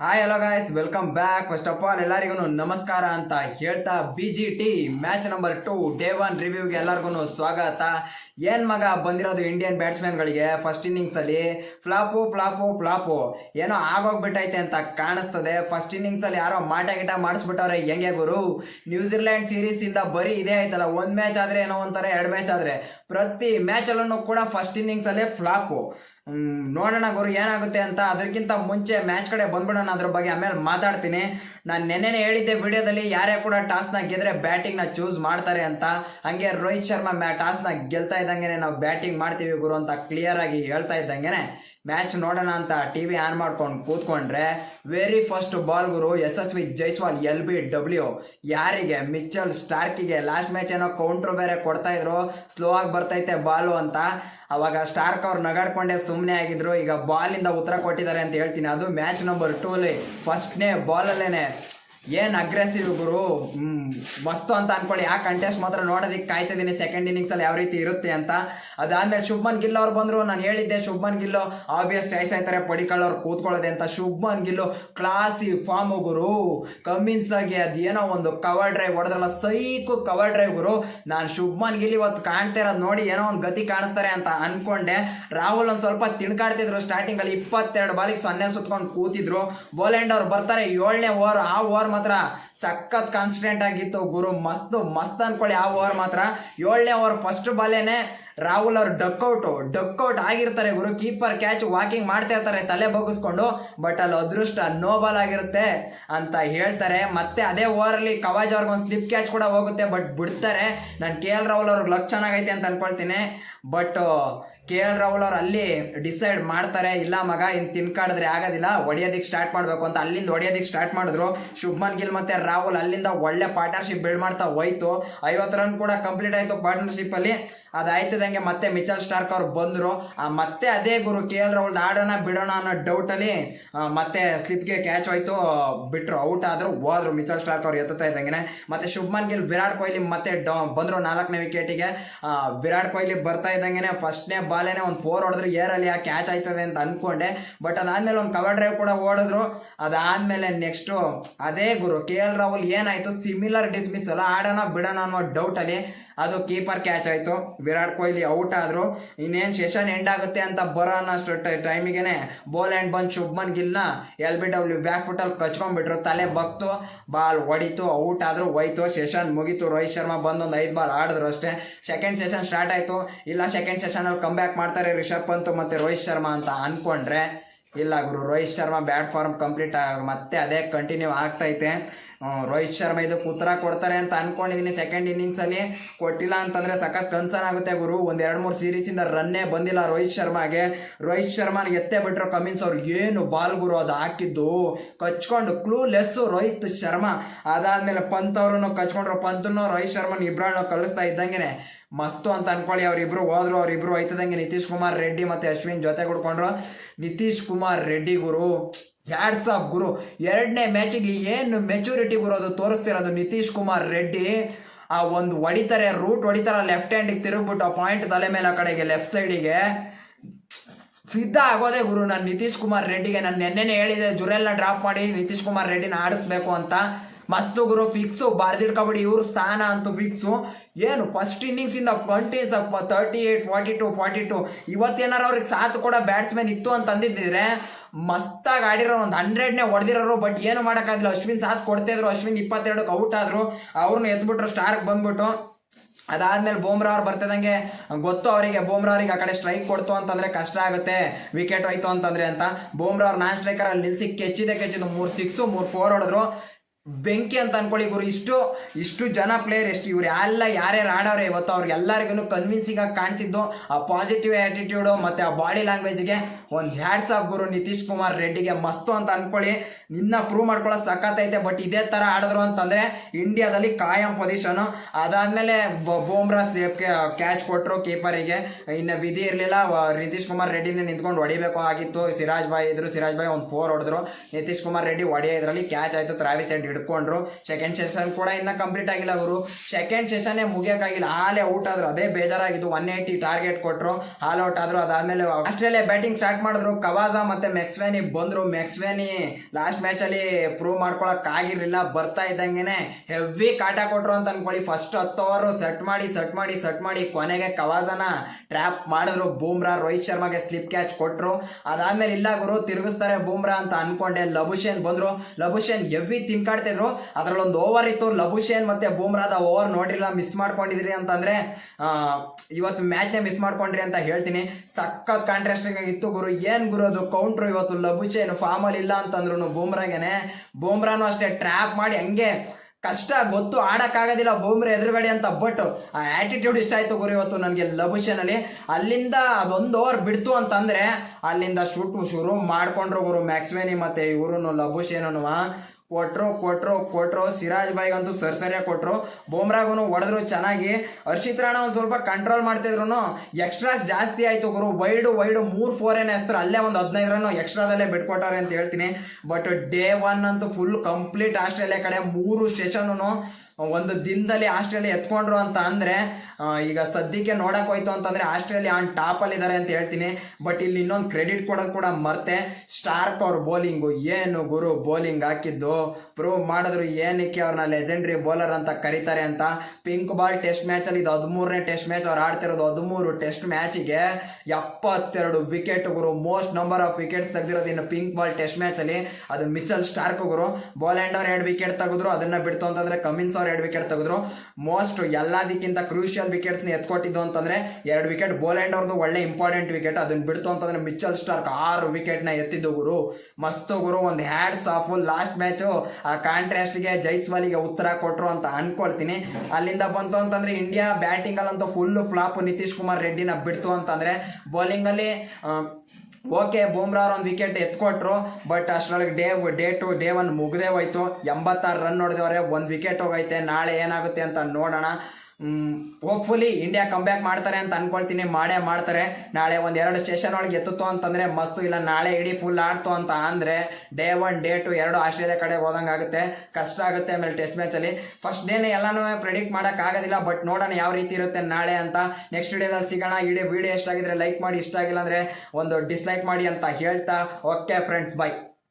Hi hello guys welcome back first of all ಎಲ್ಲರಿಗೂ ನಮಸ್ಕಾರ ಅಂತ ಹೇಳ್ತಾ B G T match number two day one ರಿವ್ಯೂಗೆ ಎಲ್ಲರಿಗೂ ಸ್ವಾಗತ. ಏನ್ ಮಗ ಬಂದಿರೋದು ಇಂಡಿಯನ್ ಬ್ಯಾಟ್ಸ್ಮನ್ಗಳಿಗೆ ಫಸ್ಟ್ ಇನ್ನಿಂಗ್ಸ್ ಅಲ್ಲಿ? ಫ್ಲಾಪು ಫ್ಲಾಪು ಫ್ಲಾಪು ಏನೋ ಆಗೋಗ್ಬಿಟ್ಟೈತೆ ಅಂತ ಕಾಣಿಸ್ತದೆ. ಫಸ್ಟ್ ಇನ್ನಿಂಗ್ಸ್ ಅಲ್ಲಿ ಯಾರೋ ಮಾಟ ಗಿಟ ಮಾಡಿಸ್ಬಿಟ್ಟವ್ರೆ, ಹೆಂಗೆ ಗುರು? ನ್ಯೂಜಿಲೆಂಡ್ ಸೀರೀಸ್ ಇಂದ ಬರೀ ಇದೇ ಆಯ್ತಲ್ಲ. ಒಂದ್ ಮ್ಯಾಚ್ ಆದ್ರೆ ಏನೋ ಒಂಥರ, ಎರಡು ಮ್ಯಾಚ್ ಆದ್ರೆ. ಪ್ರತಿ ಮ್ಯಾಚ್ ಅಲ್ಲೂ ಕೂಡ ಫಸ್ಟ್ ಇನ್ನಿಂಗ್ಸ್ ಅಲ್ಲೇ ಫ್ಲಾಪು ನೋಡೋಣ ಗುರು, ಏನಾಗುತ್ತೆ ಅಂತ. ಅದಕ್ಕಿಂತ ಮುಂಚೆ ಮ್ಯಾಚ್ ಕಡೆ ಬಂದ್ಬಿಡೋಣ ಅದ್ರ ಬಗ್ಗೆ ಆಮೇಲೆ ಮಾತಾಡ್ತೀನಿ. ನಾನು ನೆನ್ನೆನೆ ಹೇಳಿದ್ದೆ ವಿಡಿಯೋದಲ್ಲಿ, ಯಾರೇ ಕೂಡ ಟಾಸ್ನ ಗೆದ್ರೆ ಬ್ಯಾಟಿಂಗ್ನ ಚೂಸ್ ಮಾಡ್ತಾರೆ ಅಂತ. ಹಂಗೆ ರೋಹಿತ್ ಶರ್ಮಾ ಮ್ಯಾ ಟಾಸ್ನ ಗೆಲ್ತಾ ಇದ್ದಂಗೆ ನಾವು ಬ್ಯಾಟಿಂಗ್ ಮಾಡ್ತೀವಿ ಗುರು ಅಂತ ಕ್ಲಿಯರ್ ಆಗಿ ಹೇಳ್ತಾ ಇದ್ದಂಗೆ ಮ್ಯಾಚ್ ನೋಡೋಣ ಅಂತ ಟಿ ವಿ ಆನ್ ಮಾಡ್ಕೊಂಡು ಕೂತ್ಕೊಂಡ್ರೆ ವೆರಿ ಫಸ್ಟ್ ಬಾಲ್ ಗುರು, Yashasvi Jaiswal L B W ಯಾರಿಗೆ? ಮಿಚ್ಚಲ್ ಸ್ಟಾರ್ಕಿಗೆ. ಲಾಸ್ಟ್ ಮ್ಯಾಚ್ ಏನೋ ಕೌಂಟ್ರ್ ಬೇರೆ ಕೊಡ್ತಾ ಇದ್ರು. ಸ್ಲೋ ಆಗಿ ಬರ್ತೈತೆ ಬಾಲು ಅಂತ. ಅವಾಗ ಸ್ಟಾರ್ಕ್ ಅವ್ರು ನಗಾಡ್ಕೊಂಡೆ ಸುಮ್ಮನೆ ಆಗಿದ್ರು. ಈಗ ಬಾಲಿಂದ ಉತ್ತರ ಕೊಟ್ಟಿದ್ದಾರೆ ಅಂತ ಹೇಳ್ತೀನಿ. ಅದು ಮ್ಯಾಚ್ ನಂಬರ್ ಟೂಲಿ ಫಸ್ಟ್ನೇ ಬಾಲಲ್ಲೇನೆ ಏನ್ ಅಗ್ರೆಸಿವ್ ಗುರು? ಹ್ಮ್, ಮಸ್ತು ಅಂತ ಅನ್ಕೊಳ್ಳಿ. ಆ ಕಂಟೆಸ್ಟ್ ಮಾತ್ರ ನೋಡೋದಕ್ಕೆ ಕಾಯ್ತಿದ್ದೀನಿ ಸೆಕೆಂಡ್ ಇನ್ನಿಂಗ್ಸ್ ಅಲ್ಲಿ ಯಾವ ರೀತಿ ಇರುತ್ತೆ ಅಂತ. ಅದಾದ್ಮೇಲೆ ಶುಭ್ಮನ್ ಗಿಲ್ ಅವ್ರು ಬಂದ್ರು. ನಾನು ಹೇಳಿದ್ದೆ, ಶುಭ್ಮನ್ ಗಿಲ್ಲು ಆಬ್ವಿಯಸ್ ಚಾಯ್ಸ್ ಆಯ್ತಾರೆ. ಪಡಿಕಲ್ ಅವ್ರು ಕೂತ್ಕೊಳ್ಳೋದೆ ಅಂತ. ಶುಭ್ಮನ್ ಗಿಲ್ಲು ಕ್ಲಾಸಿ ಫಾರ್ಮ್ ಗುರು. ಕಮ್ಮಿನ್ಸ್ ಆಗಿ ಅದೇನೋ ಒಂದು ಕವರ್ ಡ್ರೈವ್ ಹೊಡೆದ್ರಲ್ಲ, ಸೈಕು ಕವರ್ ಡ್ರೈವ್ ಗುರು. ನಾನು ಶುಭ್ಮನ್ ಗಿಲ್ ಇವತ್ತು ಕಾಣ್ತಾ ಇರೋದು ನೋಡಿ ಏನೋ ಒಂದು ಗತಿ ಕಾಣಿಸ್ತಾರೆ ಅಂತ ಅನ್ಕೊಂಡೆ. ರಾಹುಲ್ ಒಂದು ಸ್ವಲ್ಪ ತಿನ್ಕಾಡ್ತಿದ್ರು ಸ್ಟಾರ್ಟಿಂಗ್ ಅಲ್ಲಿ. ಇಪ್ಪತ್ತೆರಡು ಬಾಲಿಗೆ ಸೊನ್ನೆ ಸುತ್ಕೊಂಡು ಕೂತಿದ್ರು. ಬೋಲೆಂಡ್ ಅವ್ರು ಬರ್ತಾರೆ ಏಳನೇ ಓವರ್ ಆ ಓವರ್ ಮಾತ್ರ ಸಖತ್ ಕಾನ್ಸ್ಟೆಂಟ್ ಆಗಿತ್ತು. ಗುರು, ಮಸ್ತ್ ಮಸ್ತ್ ಅನ್ಕೊಳ್ಳಿ. ಆ ಓವರ್ ಮಾತ್ರ. ಏಳನೇ ಓವರ್ ಫಸ್ಟ್ ಬಾಲೇನೆ ರಾಹುಲ್ ಅವ್ರು ಡಕ್ಔಟ್ ಡಕ್ಔಟ್ ಆಗಿರ್ತಾರೆ ಗುರು. ಕೀಪರ್ ಕ್ಯಾಚ್ ವಾಕಿಂಗ್ ಮಾಡ್ತಾ ಇರ್ತಾರೆ, ತಲೆ ಬಗ್ಗಿಸ್ಕೊಂಡು. ಬಟ್ ಅಲ್ಲಿ ಅದೃಷ್ಟ ನೋ ಬಾಲ್ ಆಗಿರುತ್ತೆ ಅಂತ ಹೇಳ್ತಾರೆ. ಮತ್ತೆ ಅದೇ ಓವರ್ ಅಲ್ಲಿ ಕವಾಜ್ ಅವ್ರಿಗೆ ಒಂದು ಸ್ಲಿಪ್ ಕ್ಯಾಚ್ ಕೂಡ ಹೋಗುತ್ತೆ ಬಟ್ ಬಿಡ್ತಾರೆ. ನಾನು ಕೆ ಎಲ್ ರಾಹುಲ್ ಅವ್ರಿಗೆ ಲಕ್ ಚೆನ್ನಾಗೈತೆ ಅಂತ ಅನ್ಕೊಳ್ತೀನಿ. ಬಟ್ ಕೆ ಎಲ್ ರಾಹುಲ್ ಅವ್ರು ಅಲ್ಲಿ ಡಿಸೈಡ್ ಮಾಡ್ತಾರೆ. ಇಲ್ಲ ಮಗ, ಇನ್ ತಿನ್ಕಾಡಿದ್ರೆ ಆಗೋದಿಲ್ಲ. ಹೊಡಿಯೋದಕ್ಕೆ ಸ್ಟಾರ್ಟ್ ಮಾಡಬೇಕು ಅಂತ ಅಲ್ಲಿಂದ ಹೊಡಿಯೋದಕ್ಕೆ ಸ್ಟಾರ್ಟ್ ಮಾಡಿದ್ರು. ಶುಭ್ಮನ್ ಗಿಲ್ ಮತ್ತೆ ರಾಹುಲ್ ಅಲ್ಲಿಂದ ಒಳ್ಳೆ ಪಾರ್ಟ್ನರ್ಶಿಪ್ ಬಿಲ್ಡ್ ಮಾಡ್ತಾ ಹೋಯ್ತು. ಐವತ್ತು ರನ್ ಕೂಡ ಕಂಪ್ಲೀಟ್ ಆಯಿತು ಪಾರ್ಟ್ನರ್ಶಿಪ್ ಅಲ್ಲಿ. ಅದಾಯ್ತದಂಗೆ ಮತ್ತೆ ಮಿಚಲ್ ಸ್ಟಾರ್ಕ್ ಅವ್ರು ಬಂದ್ರು. ಮತ್ತೆ ಅದೇ ಗುರು ಕೆ ಎಲ್ ರಾಹುಲ್ ಆಡೋಣ ಬಿಡೋಣ ಅನ್ನೋ ಡೌಟ್ ಅಲ್ಲಿ ಮತ್ತೆ ಸ್ಲಿಪ್ಗೆ ಕ್ಯಾಚ್ ಹೋಯ್ತು. ಬಿಟ್ರು ಔಟ್ ಆದ್ರು ಹೋದ್ರು ಮಿಚಲ್ ಸ್ಟಾರ್ಕ್ ಅವ್ರು ಎತ್ತುತ್ತಾ ಇದ್ದಂಗೆ ಮತ್ತೆ ಶುಭ್ಮನ್ ಗಿಲ್, ವಿರಾಟ್ ಕೊಹ್ಲಿ ಮತ್ತೆ ಡೌ- ಬಂದ್ರು ನಾಲ್ಕನೇ ವಿಕೆಟಿಗೆ ವಿರಾಟ್ ಕೊಹ್ಲಿ ಬರ್ತಾ ಇದ್ದಂಗೆ ಫಸ್ಟ್ನೇ ಬಾಲೇನೆ ಒಂದು ಫೋರ್ ಹೊಡೆದ್ರು, ಏರಲ್ಲಿ ಆ ಕ್ಯಾಚ್ ಆಯ್ತದೆ ಅಂತ ಅನ್ಕೊಂಡೆ. ಬಟ್ ಅದಾದಮೇಲೆ ಒಂದು ಕವರ್ ಡ್ರೈವ್ ಕೂಡ ಓಡಿದ್ರು. ಅದಾದ್ಮೇಲೆ ನೆಕ್ಸ್ಟ್ ಅದೇ ಗುರು ಕೆ ಎಲ್ ರಾಹುಲ್ ಏನಾಯ್ತು? ಸಿಮಿಲರ್ ಡಿಸ್ಮಿಸ್ ಅಲ್ಲ. ಆಡೋಣ, ಬಿಡೋಣ ಅನ್ನೋ ಡೌಟ್ ಅಲ್ಲಿ ಅದು ಕೀಪರ್ ಕ್ಯಾಚ್ ಆಯ್ತು. ವಿರಾಟ್ ಕೊಹ್ಲಿ ಔಟ್ ಆದ್ರು. ಇನ್ನೇನ್ ಸೆಷನ್ ಎಂಡ್ ಆಗುತ್ತೆ ಅಂತ ಬರೋ ಅನ್ನೋಷ್ಟು ಟೈಮಿಗೆನೆ ಬೋಲ್ ಆ್ಯಂಡ್ ಬಂದ್ ಶುಭ್ಮನ್ ಗಿಲ್ನ ಎಲ್ ಬಿ ಡಬ್ಲ್ಯೂ ಬ್ಯಾಕ್ ಫುಟಲ್ಲಿ ಕಚ್ಕೊಂಡ್ಬಿಟ್ರು. ತಲೆ ಬಗ್ತು ಬಾಲ್ ಹೊಡಿತು ಔಟ್ ಆದ್ರು, ಹೋಯ್ತು. ಸೆಷನ್ ಮುಗೀತು. ರೋಹಿತ್ ಶರ್ಮಾ ಬಂದು ಒಂದು ಐದು ಬಾಲ್ ಆಡಿದ್ರು ಅಷ್ಟೇ. ಸೆಕೆಂಡ್ ಸೆಷನ್ ಸ್ಟಾರ್ಟ್ ಆಯ್ತು. ಇಲ್ಲ ಸೆಕೆಂಡ್ ಸೆಷನ್ ಅಲ್ಲಿ ಕಮ್ ಬ್ಯಾಕ್ ಮಾಡ್ತಾರೆ ರಿಷಬ್ ಪಂತ್ ಮತ್ತೆ ರೋಹಿತ್ ಶರ್ಮಾ ಅಂತ ಅನ್ಕೊಂಡ್ರೆ ಇಲ್ಲ ಗುರು, Rohit Sharma bat form complete ಆಗ, ಮತ್ತೆ ಅದೇ ಕಂಟಿನ್ಯೂ ಆಗ್ತೈತೆ. ರೋಹಿತ್ ಶರ್ಮಾ ಇದು ಉತ್ತರ ಕೊಡ್ತಾರೆ ಅಂತ ಅನ್ಕೊಂಡಿದೀನಿ ಸೆಕೆಂಡ್ ಇನ್ನಿಂಗ್ಸ್ ಅಲ್ಲಿ. ಕೊಟ್ಟಿಲ್ಲ ಅಂತಂದ್ರೆ ಸಖತ್ ಕನ್ಸರ್ನ್ ಆಗುತ್ತೆ ಗುರು. ಒಂದು ಎರಡು ಮೂರು ಸೀರೀಸ್ ಇಂದ ರನ್ನೇ ಬಂದಿಲ್ಲ ರೋಹಿತ್ ಶರ್ಮಾಗೆ. ರೋಹಿತ್ ಶರ್ಮಾನ ಎತ್ತೆ ಬಿಟ್ರು ಕಮಿನ್ಸ್ ಅವ್ರು ಏನು ಬಾಲ್ ಗುರು ಅದು ಹಾಕಿದ್ದು? ಕಚ್ಕೊಂಡು ಕ್ಲೂ ಲೆಸ್ ರೋಹಿತ್ ಶರ್ಮಾ. ಅದಾದಮೇಲೆ ಪಂತ್ ಅವ್ರನ್ನು ಕಚ್ಕೊಂಡ್ರು. ರೋಹಿತ್ ಶರ್ಮಾ ಇಬ್ರಾಳ್ನ ಕಲಿಸ್ತಾ ಇದ್ದಂಗೆನೆ. ಮಸ್ತು ಅಂತ ಅನ್ಕೊಳ್ಳಿ, ಅವ್ರಿಬ್ರು ಹೋದ್ರು, ಅವ್ರಿಬ್ರು ಐತದಂಗೆ ನಿತೀಶ್ ಕುಮಾರ್ ರೆಡ್ಡಿ ಮತ್ತೆ ಅಶ್ವಿನ್ ಜೊತೆ ಕೊಡ್ಕೊಂಡ್ರು. ನಿತೀಶ್ ಕುಮಾರ್ ರೆಡ್ಡಿ ಗುರು ಹ್ಯಾಟ್ಸ್ ಆಫ್ ಗುರು? ಎರಡನೇ ಮ್ಯಾಚಿಗೆ ಏನು ಮೆಚುರಿಟಿ ಗುರು ಅದು ತೋರಿಸ್ತಿರೋದು ನಿತೀಶ್ ಕುಮಾರ್ ರೆಡ್ಡಿ? ಆ ಒಂದು ಹೊಡಿತಾರೆ ರೂಟ್ ಹೊಡಿತಾರೆ ಲೆಫ್ಟ್ ಹ್ಯಾಂಡಿಗೆ ತಿರುಗ್ಬಿಟ್ಟು ಪಾಯಿಂಟ್ ತಲೆ ಮೇಲೆ ಆ ಕಡೆಗೆ ಲೆಫ್ಟ್ ಸೈಡಿಗೆ ಸಿದ್ಧ ಆಗೋದೇ ಗುರು, ನಾನು ನಿತೀಶ್ ಕುಮಾರ್ ರೆಡ್ಡಿಗೆ. ನಾನು ನೆನ್ನೆನೇ ಹೇಳಿದೆ ಜುರೆಲ್ಲ ಡ್ರಾಪ್ ಮಾಡಿ ನಿತೀಶ್ ಕುಮಾರ್ ರೆಡ್ಡಿನ ಆಡಿಸ್ಬೇಕು ಅಂತ. ಮಸ್ತು ಗುರು ಫಿಕ್ಸು ಕಬಡ್ಡಿ ಇವ್ರ ಸ್ಥಾನ ಅಂತೂ ಫಿಕ್ಸ್ ಏನು ಫಸ್ಟ್ ಇನ್ನಿಂಗ್ಸ್ ಇಂದ continues thirty eight forty two forty two ಇವತ್ತೇನಾರು ಅವ್ರಿಗೆ ಸಾಥ್ ಕೂಡ ಬ್ಯಾಟ್ಸ್ಮನ್ ಇತ್ತು ಅಂತ ಅಂದಿದ್ದಿದ್ರೆ ಮಸ್ತಾಗಿ ಆಡಿರೋ ಒಂದು ಹಂಡ್ರೆಡ್ನೇ ಹೊಡೆದಿರೋರು ಬಟ್ ಏನು ಮಾಡೋಕ್ಕಾಗಿಲ್ಲ. ಅಶ್ವಿನ್ ಸಾಥ್ ಕೊಡ್ತಾ ಇದ್ರು, ಅಶ್ವಿನ್ ಇಪ್ಪತ್ತೆರಡಕ್ಕೆ ಔಟ್ ಆದರು. ಅವ್ರನ್ನ ಎತ್ಬಿಟ್ರು ಸ್ಟಾರ್ಕ್ ಬಂದ್ಬಿಟ್ಟು. ಅದಾದ್ಮೇಲೆ ಬೋಮ್ರಾ ಅವ್ರು ಬರ್ತದಂಗೆ, ಗೊತ್ತು ಅವರಿಗೆ, ಬೋಮ್ರಾ ಅವ್ರಿಗೆ ಆ ಕಡೆ ಸ್ಟ್ರೈಕ್ ಕೊಡ್ತು ಅಂತಂದ್ರೆ ಕಷ್ಟ ಆಗುತ್ತೆ ವಿಕೆಟ್ ಹೋಯ್ತು ಅಂತಂದ್ರೆ ಅಂತ. ಬೋಮ್ರಾ ಅವ್ರು ನಾನ್ ಸ್ಟ್ರೈಕರ್ ಅಲ್ಲಿ ನಿಲ್ಸಿ ಕೆಚ್ಚಿದೆ ಕೆಚ್ಚಿದ್ದು ಮೂರು ಸಿಕ್ಸು ಮೂರು ಫೋರ್ ಹೊಡೆದ್ರು. ಬೆಂಕಿ ಅಂತ ಅನ್ಕೊಳ್ಳಿ ಗುರು. ಇಷ್ಟು ಇಷ್ಟು ಜನ ಪ್ಲೇಯರ್ ಎಷ್ಟು, ಇವ್ರು ಎಲ್ಲ ಯಾರ್ಯಾರು ಆಡೋರು ಇವತ್ತು ಅವ್ರಿಗೆ ಎಲ್ಲರಿಗೂ ಕನ್ವಿನ್ಸಿಂಗ್ ಆಗಿ ಕಾಣಿಸಿದ್ದು ಆ ಪಾಸಿಟಿವ್ ಆ್ಯಟಿಟ್ಯೂಡು ಮತ್ತೆ ಆ ಬಾಡಿ ಲ್ಯಾಂಗ್ವೇಜ್ಗೆ ಒಂದು ಹ್ಯಾಡ್ಸ್ ಆಫ್ ಗುರು ನಿತೀಶ್ ಕುಮಾರ್ ರೆಡ್ಡಿಗೆ ಮಸ್ತು ಅಂತ ಅನ್ಕೊಳ್ಳಿ. ನಿನ್ನ ಪ್ರೂವ್ ಮಾಡ್ಕೊಳ್ಳೋ ಸಖತ್ತೈತೆ ಬಟ್ ಇದೇ ತರ ಆಡಿದ್ರು ಅಂತಂದ್ರೆ ಇಂಡಿಯಾದಲ್ಲಿ ಕಾಯಂ ಪೊಸಿಷನ್ ಅದಾದಮೇಲೆ ಬೋಮ್ರಾ ಬೂಮ್ರಾ ಕ್ಯಾಚ್ ಕೊಟ್ಟರು ಕೀಪರಿಗೆ ಇನ್ನು ವಿಧಿ ಇರಲಿಲ್ಲ ನಿತೀಶ್ ಕುಮಾರ್ ರೆಡ್ಡಿನೇ ನಿಂತ್ಕೊಂಡು ಹೊಡಿಬೇಕು ಆಗಿತ್ತು. ಸಿರಾಜ್ ಬಾಯಿ ಇದ್ರು, ಸಿರಾಜ್ ಬಾಯ್ ಒಂದು ಫೋರ್ ಹೊಡೆದ್ರು. ನಿತೀಶ್ ಕುಮಾರ್ ರೆಡ್ಡಿ ಹೊಡೆಯ ಇದರಲ್ಲಿ ಕ್ಯಾಚ್ ಆಯ್ತು. ತ್ರಾವಿಸ್ ಹಿಡ್ಕೊಂಡ್ರು. ಸೆಕೆಂಡ್ ಸೆಷನ್ ಕೂಡ ಇನ್ನ ಕಂಪ್ಲೀಟ್ ಆಗಿಲ್ಲ ಗುರು. ಸೆಕೆಂಡ್ ಸೆಷನ್ನೇ ಮುಗಿಯೋಕ್ಕಾಗಿಲ್ಲ. ಆಲ್ ಔಟ್ ಆದ್ರು ಅದೇ ಬೇಜಾರಾಗಿದ್ದು ಒನ್ ಏಯ್ಟಿ ಟಾರ್ಗೆಟ್ ಕೊಟ್ಟರು ಆಲ್ ಔಟ್ ಆದ್ರು ಅದಾದ್ಮೇಲೆ ಆಸ್ಟ್ರೇಲಿಯಾ ಬ್ಯಾಟಿಂಗ್ ಸ್ಟಾರ್ಟ್ ಮಾಡಿದ್ರು. ಕವಾಜಾ ಮತ್ತೆ ಮೆಕ್ಸ್ವೇನಿ ಬಂದ್ರು. ಮೆಕ್ಸ್ವೇನಿ ಲಾಸ್ಟ್ ಮ್ಯಾಚ್ ಅಲ್ಲಿ ಪ್ರೂವ್ ಆಗಿರ್ಲಿಲ್ಲ. ಬರ್ತಾ ಇದ್ದಂಗೆನೆ ಹೆವಿ ಕಾಟ ಕೊಟ್ರು ಅಂತ ಅನ್ಕೊಳ್ಳಿ. ಫಸ್ಟ್ ಹತ್ತು ಓವರ್ ಸೆಟ್ ಮಾಡಿ ಸೆಟ್ ಮಾಡಿ ಸೆಟ್ ಮಾಡಿ ಕೊನೆಗೆ ಕವಾಜನ ಟ್ರ್ಯಾಪ್ ಮಾಡಿದ್ರು. ಬೂಮ್ರಾ ರೋಹಿತ್ ಶರ್ಮಾಗೆ ಸ್ಲಿಪ್ ಕ್ಯಾಚ್ ಕೊಟ್ರು. ಅದಾದ್ಮೇಲೆ ಇಲ್ಲ ಗುರು, ತಿರುಗಿಸ್ತಾರೆ ಬೂಮ್ರಾ ಅಂತ ಅನ್ಕೊಂಡೆ. ಲಭುಷೇನ್ ಬಂದ್ರು. ಲಭುಷೇನ್ ಹೆವಿ ತಿನ್ಕಾಡ್ತಿದ್ರು ಅದ್ರಲ್ಲಿ ಒಂದು ಓವರ್ ಇತ್ತು. ಲಘುಶೇನ್ ಮತ್ತೆ ಬೂಮ್ರಾದ ಓವರ್ ನೋಡಿಲ್ಲ ಮಿಸ್ ಮಾಡ್ಕೊಂಡಿದ್ರಿ ಅಂತಂದ್ರೆ ಇವತ್ತು ಮ್ಯಾಚ್ನೇ ಮಿಸ್ ಮಾಡ್ಕೊಂಡ್ರಿ ಅಂತ ಹೇಳ್ತೀನಿ. ಸಖತ್ ಕಾಂಟ್ರಾಸ್ಟಿಂಗ್ ಆಗಿತ್ತು ಗುರು. ಏನ್ ಗುರು ಅದು? ಕೌಂಟ್ರು ಇವತ್ತು ಲಬುಶೇನ್ ಫಾರ್ಮಲ್ಲಿ ಇಲ್ಲ ಅಂತಂದ್ರು ಬೂಮ್ರಾಗೇನೆ. ಬೂಮ್ರಾನು ಅಷ್ಟೇ ಟ್ರ್ಯಾಪ್ ಮಾಡಿ ಹಂಗೆ ಕಷ್ಟ ಗೊತ್ತು ಆಡಕ್ಕಾಗೋದಿಲ್ಲ ಬೂಮ್ರೆ ಎದುರುಗಡೆ ಅಂತ ಬಟ್ ಆ ಆ್ಯಟಿಟ್ಯೂಡ್ ಇಷ್ಟ ಆಯ್ತು ಗುರು ಇವತ್ತು ನನಗೆ ಅಲ್ಲಿ. ಅಲ್ಲಿಂದ ಅದೊಂದು ಓವರ್ ಬಿಡ್ತು ಅಂತಂದರೆ, ಅಲ್ಲಿಂದ ಶೂಟ್ ಶುರು ಮಾಡ್ಕೊಂಡ್ರು ಗುರು ಮ್ಯಾಕ್ಸ್ವೇನಿ ಮತ್ತೆ ಇವ್ರು ಲಬುಷೇನು ಕೊಟ್ರು ಕೊಟ್ರು ಕೊಟ್ರು. ಸಿರಾಜ್ ಬಾಯ್ಗಂತೂ ಸರ್ಸರಿಯಾಗಿ ಕೊಟ್ರು. ಬೋಮ್ರಾಗುನು ಹೊಡೆದ್ರು ಚೆನ್ನಾಗಿ. ಹರ್ಷಿತ್ ರಾಣ ಒಂದು ಸ್ವಲ್ಪ ಕಂಟ್ರೋಲ್ ಮಾಡ್ತಿದ್ರು ಎಕ್ಸ್ಟ್ರಾಸ್ ಜಾಸ್ತಿ ಆಯ್ತು ಗುರು. ವೈಡು ವೈಡು ಮೂರು ಫೋರ್ ಏನೇ ಹೆಸರು ಅಲ್ಲೇ ಒಂದು ಹದಿನೈದು ರನ್ ಎಕ್ಸ್ಟ್ರಾದಲ್ಲೇ ಬಿಟ್ಕೊಟ್ಟಾರೆ ಅಂತ ಹೇಳ್ತೀನಿ. ಬಟ್ ಡೇ ಒನ್ ಅಂತೂ ಫುಲ್ ಕಂಪ್ಲೀಟ್ ಆಸ್ಟ್ರೇಲಿಯಾ ಕಡೆ ಮೂರು ಸ್ಟೇಷನ್ನು ಒಂದು ದಿನದಲ್ಲಿ ಆಸ್ಟ್ರೇಲಿಯಾ ಎತ್ಕೊಂಡ್ರು ಅಂತ ಅಂದ್ರೆ ಈಗ ಸದ್ಯಕ್ಕೆ ನೋಡಕ್ ಹೋಯ್ತು ಅಂತಂದ್ರೆ ಆಸ್ಟ್ರೇಲಿಯಾ ಆನ್ ಟಾಪ್ ಅಲ್ಲಿ ಇದಾರೆ ಅಂತ ಹೇಳ್ತೀನಿ. ಬಟ್ ಇಲ್ಲಿ ಇನ್ನೊಂದು ಕ್ರೆಡಿಟ್ ಕೊಡೋದು ಕೂಡ ಮರ್ತೆ. ಸ್ಟಾರ್ಕ್ ಅವ್ರ ಬೌಲಿಂಗು ಏನು ಗುರು ಬೌಲಿಂಗ್ ಹಾಕಿದ್ದು? ಪ್ರೂವ್ ಮಾಡಿದ್ರು ಏನಕ್ಕೆ ಅವ್ರನ್ನ ಲೆಜೆಂಡ್ರಿ ಬೌಲರ್ ಅಂತ ಕರೀತಾರೆ ಅಂತ. ಪಿಂಕ್ ಬಾಲ್ ಟೆಸ್ಟ್ ಮ್ಯಾಚ್ ಅಲ್ಲಿ ಇದು ಹದಿಮೂರನೇ ಟೆಸ್ಟ್ ಮ್ಯಾಚ್ ಅವ್ರು ಆಡ್ತಿರೋದು ಹದಿಮೂರು ಟೆಸ್ಟ್ ಮ್ಯಾಚಿಗೆ ಎಪ್ಪತ್ತೆರಡು ವಿಕೆಟ್ ಗುರು. ಮೋಸ್ಟ್ ನಂಬರ್ ಆಫ್ ವಿಕೆಟ್ಸ್ ತೆಗೆದಿರೋದು ಇನ್ನು ಪಿಂಕ್ ಬಾಲ್ ಟೆಸ್ಟ್ ಮ್ಯಾಚ್ ಅಲ್ಲಿ. ಅದು ಮಿಚಲ್ ಸ್ಟಾರ್ಕ್ ಗುರು. ಬಾಲ್ಯಾಂಡ್ ಅವ್ರು ಎರಡು ವಿಕೆಟ್ ತೆಗೆದ್ರು. ಅದನ್ನ ಬಿಡ್ತು ಅಂತಂದ್ರೆ ಕಮಿನ್ಸ್ ಅವ್ರು ಎರಡು ವಿಕೆಟ್ ತೆಗೆದ್ರು. ಮೋಸ್ಟ್ ಎಲ್ಲದಕ್ಕಿಂತ ಕ್ರೂಷಿಯಲ್ ವಿಕೆಟ್ಸ್ ಎತ್ಕೊಟ್ಟಿದ್ದು ಅಂತಂದ್ರೆ ಎರಡು ವಿಕೆಟ್ ಬೋಲ್ಯಾಂಡ್ ಅವ್ರದ್ದು ಒಳ್ಳೆ ಇಂಪಾರ್ಟೆಂಟ್ ವಿಕೆಟ್ ಅದನ್ನ ಬಿಡ್ತು ಅಂತಂದ್ರೆ ಮಿಚಲ್ ಸ್ಟಾರ್ಕ್ ಆರು ವಿಕೆಟ್ನ ಎತ್ತಿದ್ದು ಗುರು. ಮಸ್ತ್ ಗುರು ಒಂದು ಹ್ಯಾಡ್ಸ್ ಆಫ್ ಲಾಸ್ಟ್ ಮ್ಯಾಚ್ ಆ ಕಾಂಟ್ರಾಸ್ಟ್ಗೆ ಜೈಸ್ವಾಲಿಗೆ ಉತ್ತರ ಕೊಟ್ರು ಅಂತ ಅನ್ಕೊಳ್ತೀನಿ. ಅಲ್ಲಿಂದ ಬಂತು ಅಂತಂದ್ರೆ India batting full full flop Nitish Kumar ರೆಡ್ಡಿನ ಬಿಡ್ತು ಅಂತಂದ್ರೆ ಬೌಲಿಂಗ್ ಅಲ್ಲಿ ಆ, ಓಕೆ ಬೂಮ್ರಾ ಅವ್ರು ಒಂದು ವಿಕೆಟ್ ಎತ್ಕೊಟ್ರು ಬಟ್ ಅಷ್ಟರೊಳಗೆ day day two day one ಮುಗ್ದೇ ಹೋಯ್ತು. ಎಂಬತ್ತಾರು ರನ್ ನೋಡಿದವ್ರೆ ಒಂದು ವಿಕೆಟ್ ಹೋಗೈತೆ, ನಾಳೆ ಏನಾಗುತ್ತೆ ಅಂತ ನೋಡೋಣ. ಹೋಪ್ಫುಲಿ ಇಂಡಿಯಾ ಕಮ್ ಬ್ಯಾಕ್ ಮಾಡ್ತಾರೆ ಅಂತ ಅನ್ಕೊಳ್ತೀನಿ, ಮಾಡೇ ಮಾಡ್ತಾರೆ. ನಾಳೆ ಒಂದು ಎರಡು ಸ್ಟೇಷನ್ ಒಳಗೆ ಎತ್ತಿತ್ತು ಅಂತಂದ್ರೆ ಮಸ್ತು, ಇಲ್ಲ ನಾಳೆ ಇಡೀ ಫುಲ್ ಆಡ್ತು ಅಂತ ಅಂದ್ರೆ ಡೇ ಒನ್ ಡೇ ಟು ಎರಡು ಆಸ್ಟ್ರೇಲಿಯಾ ಕಡೆ ಹೋದಂಗೆ ಆಗುತ್ತೆ. ಕಷ್ಟ ಆಗುತ್ತೆ ಆಮೇಲೆ ಟೆಸ್ಟ್ ಮ್ಯಾಚಲ್ಲಿ ಫಸ್ಟ್ ಡೇನೇ ಎಲ್ಲಾನು ಪ್ರೆಡಿಕ್ಟ್ ಆಗೋದಿಲ್ಲ ಬಟ್ ನೋಡೋಣ ಯಾವ ರೀತಿ ಇರುತ್ತೆ ನಾಳೆ ಅಂತ. ನೆಕ್ಸ್ಟ್ ವಿಡಿಯೋದಲ್ಲಿ ಸಿಗೋಣ. ಇಡೀ ವಿಡಿಯೋ ಇಷ್ಟ ಆಗಿದ್ರೆ ಲೈಕ್ ಮಾಡಿ, ಇಷ್ಟ ಆಗಿಲ್ಲ ಅಂದ್ರೆ ಒಂದು ಡಿಸ್ಲೈಕ್ ಮಾಡಿ ಅಂತ ಹೇಳ್ತಾ. Okay friends by